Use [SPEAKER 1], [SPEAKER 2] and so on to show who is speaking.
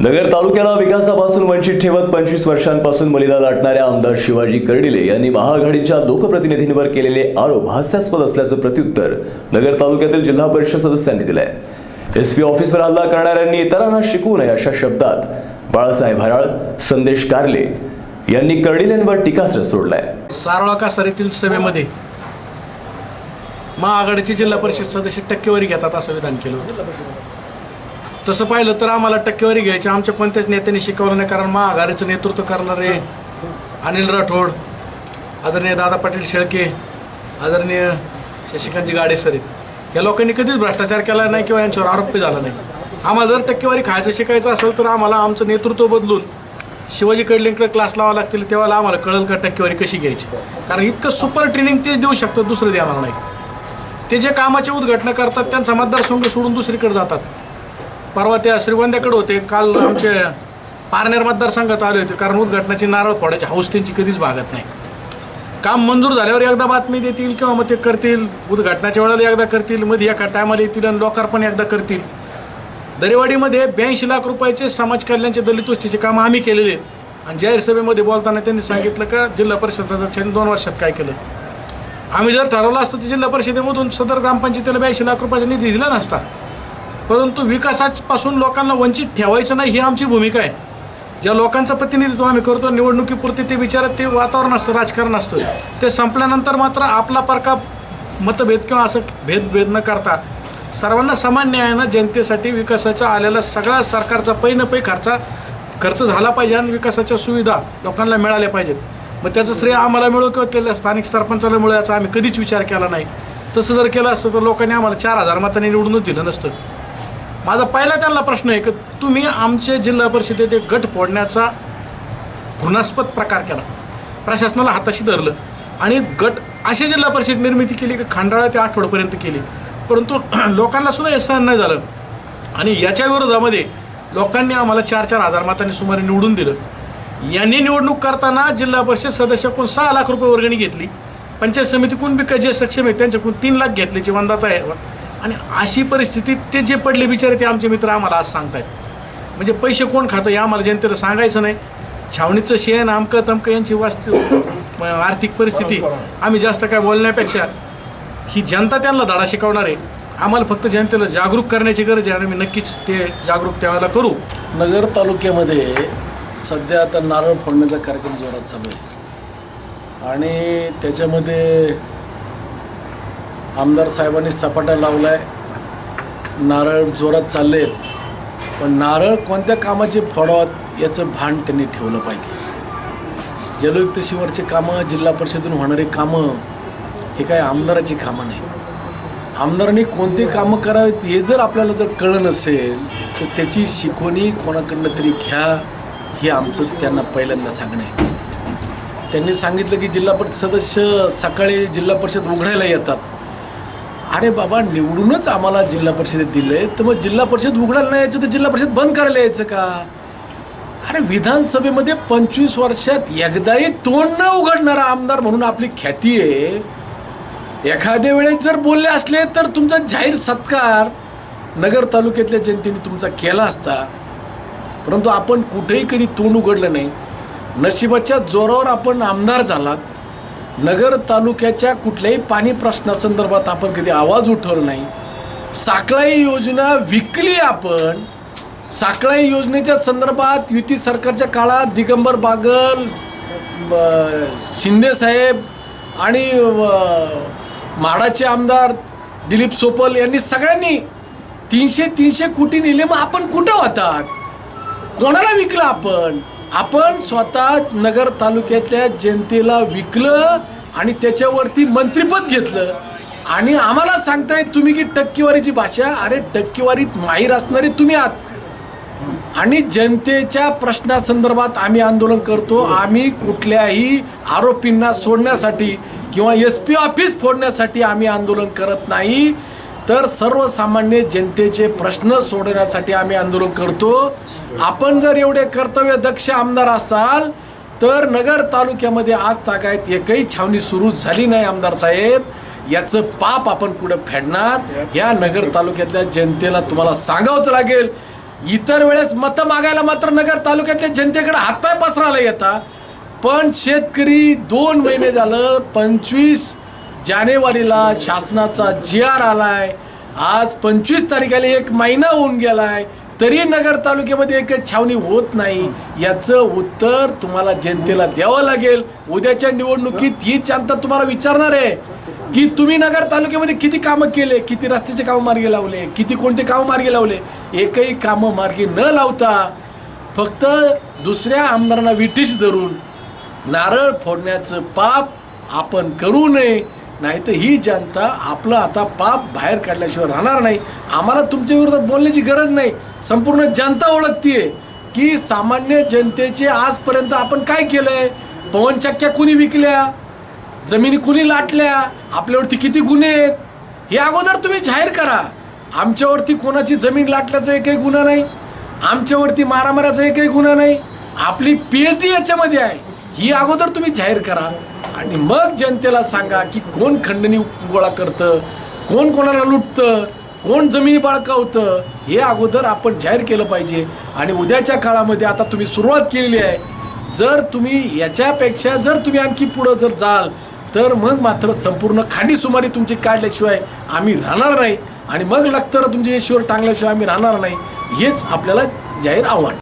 [SPEAKER 1] नगर तालुक्याला विकासापासून वंचित ठेवत पंचवीस वर्षांपासून मलिदा लाटणाऱ्या आमदार शिवाजी कर्डिले यांनी महाआघाडीच्या लोकप्रतिनिधींवर केलेले आरोप हास्यास्पद असल्याचं प्रत्युत्तर नगर तालुक्यातील जिल्हा परिषद सदस्यांनी दिलंय. एस पी ऑफिसवर हल्ला करणाऱ्यांनी इतरांना शिकवू नये अशा शब्दात बाळासाहेब हराळ संदेश कारले यांनी कर्डिलेंवर टीकास्त्र सोडलाय.
[SPEAKER 2] सारोळा कासारीतील सभेमध्ये महाआघाडीचे जिल्हा परिषद सदस्य टक्केवारी घेतात असं विधान केलं होतं. तसं पाहिलं तर आम्हाला टक्केवारी घ्यायची. आमच्या कोणत्याच नेत्यांनी शिकवलं नाही कारण महाआघाडीचं नेतृत्व करणारे अनिल राठोड आदरणीय दादा पाटील शेळके आदरणीय शशिकांतजी गाडेसरे या लोकांनी कधीच भ्रष्टाचार केला नाही किंवा यांच्यावर आरोप झाला नाही. आम्हाला जर टक्केवारी खायचं शिकायचं असेल तर आम्हाला आमचं नेतृत्व बदलून शिवाजी कडलिंकडे क्लास लावा लागतील तेव्हा आम्हाला कळेल का टक्केवारी कशी घ्यायची. कारण इतकं सुपर ट्रेनिंग तेच देऊ शकतात दुसरं देणार नाही ते जे कामाचे उद्घटना करतात त्यांचा मतदारसंघ सोडून दुसरीकडे जातात. परवा त्या श्रीगोंद्याकडे होते. काल आमचे पारनेर मतदारसंघात आले होते. कारण उद्घाटनाची नारळ फोडायची हौस त्यांची कधीच भागत नाही. काम मंजूर झाल्यावर एकदा बातमी देतील किंवा मग ते करतील. उद्घाटनाच्या वेळेला एकदा करतील. मध्ये एका टायमाला येतील आणि लोकार्पण एकदा करतील. दरेवाडीमध्ये ब्याऐंशी लाख रुपयाचे समाज कल्याणचे दलित वस्तीचे कामं आम्ही केलेले आहेत. आणि जाहीर सभेमध्ये बोलताना त्यांनी सांगितलं का जिल्हा परिषद दोन वर्षात काय केलं? आम्ही जर ठरवलं असतं तर जिल्हा परिषदेमधून सदर ग्रामपंचायतीला ब्याऐंशी लाख रुपयाचा निधी दिला नसता. परंतु विकासापासून लोकांना वंचित ठेवायचं नाही ही आमची भूमिका आहे. ज्या लोकांचं प्रतिनिधित्व आम्ही करतो निवडणुकीपुरते ते विचारात ते वातावरण असतं राजकारण असतं. ते संपल्यानंतर मात्र आपला परका मतभेद किंवा असं भेदभेद न करता सर्वांना समान न्यायानं जनतेसाठी विकासाचा आलेला सगळा सरकारचा पै न पै खर्चा खर्च झाला पाहिजे आणि विकासाच्या सुविधा लोकांना मिळाल्या पाहिजेत. मग त्याचं श्रेय आम्हाला मिळो किंवा त्याला स्थानिक सरपंचाला मिळू याचा आम्ही कधीच विचार केला नाही. तसं जर केलं असतं तर लोकांनी आम्हाला चार हजार मतांनी निवडूनच दिलं नसतं. माझा पहिला त्यांना प्रश्न आहे की तुम्ही आमचे जिल्हा परिषदेचे गट फोडण्याचा घृणास्पद प्रकार केला. प्रशासनाला हाताशी धरलं आणि गट अशी जिल्हा परिषद निर्मिती केली की खंडाळा ते आठवड्यापर्यंत केली. परंतु लोकांना सुद्धा हे सहन नाही झालं. आणि याच्या विरोधामध्ये लोकांनी आम्हाला चार चार हजार मतांनी सुमारे निवडून दिलं. यांनी निवडणूक करताना जिल्हा परिषद सदस्याकडून सहा लाख रुपये वर्गणी घेतली. पंचायत समितीकडून बी जे सक्षम आहे त्यांच्याकडून तीन लाख घेतल्याची वंदाता आहे. आणि अशी परिस्थितीत ते जे पडले बिचारे ते आमचे मित्र आम्हाला आज सांगतायत. म्हणजे पैसे कोण खातं हे आम्हाला जनतेला सांगायचं नाही. छावणीचं शेण आमकं तमकं यांची वास्तव आर्थिक परिस्थिती आम्ही जास्त काय बोलण्यापेक्षा ही जनता त्यांना धडा शिकवणार आहे. आम्हाला फक्त जनतेला जागरूक करण्याची गरज आहे आणि आम्ही नक्कीच ते जागरूक त्यावेळेला करू.
[SPEAKER 3] नगर तालुक्यामध्ये सध्या आता नारळ फोडण्याचा कार्यक्रम जोरात चालू आहे. आणि त्याच्यामध्ये आमदार साहेबांनी सपाटा लावला आहे नारळ जोरात चालले आहेत पण नारळ कोणत्या कामाचे फोडावत याचं भान त्यांनी ठेवलं पाहिजे. जलयुक्त शिवारचे कामं जिल्हा परिषदेतून होणारी कामं हे काय आमदाराची कामं नाही आमदारांनी कोणती कामं करावीत हे जर आपल्याला जर कळलं नसेल तर त्याची शिकवणी कोणाकडनं तरी घ्या हे आमचं त्यांना पहिल्यांदा सांगणं आहे. त्यांनी सांगितलं की जिल्हा परिषद सदस्य सकाळी जिल्हा परिषद उघडायला येतात. अरे बाबा निवडूनच आम्हाला जिल्हा परिषदेत दिलंय. तर मग जिल्हा परिषद उघडायला नाही यायचं तर जिल्हा परिषद बंद करायला यायचं का? अरे विधानसभेमध्ये पंचवीस वर्षात एकदाही तोंड न उघडणारा आमदार म्हणून आपली ख्याती आहे. एखाद्या वेळेस जर बोलले असले तर तुमचा जाहीर सत्कार नगर तालुक्यातल्या जनतेने तुमचा केला असता. परंतु आपण कुठेही कधी तोंड उघडलं नाही. नशिबाच्या जोरावर आपण आमदार झालात. नगर तालुक्याच्या कुठल्याही पाणी प्रश्नासंदर्भात आपण कधी आवाज उठवला नाही. साकळाई योजना विकली आपण. साकळाई योजनेच्या संदर्भात युती सरकारच्या काळात दिगंबर बागल शिंदेसाहेब आणि व- म्हाडाचे आमदार दिलीप सोपल यांनी सगळ्यांनी तीनशे तीनशे कोटी नेले. मग आपण कुठं होतात? कोणाला विकलं आपण? आपण स्वतः नगर तालुक्यातल्या जनतेला विकलं आणि त्याच्यावरती मंत्रिपद घेतलं. आणि आम्हाला सांगताय तुम्ही की टक्केवारीची भाषा अरे टक्केवारीत माहीर असणारे तुम्ही आहात. आणि जनतेच्या प्रश्नासंदर्भात आम्ही आंदोलन करतो. आम्ही कुठल्याही आरोपींना सोडण्यासाठी किंवा एस पी ऑफिस फोडण्यासाठी आम्ही आंदोलन करत नाही. तर सर्वसामान्य जनतेचे प्रश्न सोडवण्यासाठी आम्ही आंदोलन करतो. आपण जर एवढे कर्तव्य दक्ष आमदार असाल तर नगर तालुक्यामध्ये आज तागायत एकही छावणी सुरू झाली नाही आमदार साहेब. याचं पाप आपण पुढे फेडणार? या नगर तालुक्यातल्या जनतेला तुम्हाला सांगावंच लागेल. इतर वेळेस मतं मागायला मात्र नगर तालुक्यातल्या जनतेकडे हातपाय पसरायला येतात. पण शेतकरी दोन महिने झालं पंचवीस जानेवारीला शासनाचा जी आर आलाय. आज पंचवीस तारखेला एक महिना होऊन गेलाय. तरी नगर तालुक्यामध्ये एक छावणी होत नाही. याचं उत्तर तुम्हाला जनतेला द्यावं लागेल. उद्याच्या निवडणुकीत ही जनता तुम्हाला विचारणार आहे. की तुम्ही नगर तालुक्यामध्ये किती कामं केले? किती रस्त्याचे कामं मार्गी लावले? किती कोणते कामं मार्गी लावले? एकही कामं मार्गी न लावता फक्त दुसऱ्या आमदारांना विटीस धरून नारळ फोडण्याचं पाप आपण करू नये. नाही तर ही जनता आपलं आता पाप बाहेर काढल्याशिवाय राहणार नाही. आम्हाला तुमच्या विरोधात बोलण्याची गरज नाही. संपूर्ण जनता ओळखतीये की सामान्य जनतेचे आजपर्यंत आपण काय केलंय? पवनचक्क्या कुणी विकल्या? जमिनी कुणी लाटल्या? आपल्यावरती किती गुन्हे आहेत? हे अगोदर तुम्ही जाहीर करा. आमच्यावरती कोणाची जमीन लाटल्याचा एकही गुन्हा नाही. आमच्यावरती मारामाऱ्याचा एकही गुन्हा नाही. आपली पी एच डी याच्यामध्ये आहे. ही अगोदर तुम्ही जाहीर करा आणि मग जनतेला सांगा की कोण खंडणी गोळा करतं कोण कोणाला लुटतं कोण जमिनी बाळकावतं हे अगोदर आपण जाहीर केलं पाहिजे. आणि उद्याच्या काळामध्ये आता तुम्ही सुरुवात केलेली आहे. जर तुम्ही याच्यापेक्षा जर तुम्ही आणखी पुढं जर जाल तर मग मात्र संपूर्ण खांडी सुमारी तुमची काढल्याशिवाय आम्ही राहणार नाही. आणि मग लागतं तुमच्या ईश्वर टांगल्याशिवाय आम्ही राहणार नाही. हेच आपल्याला जाहीर आव्हान.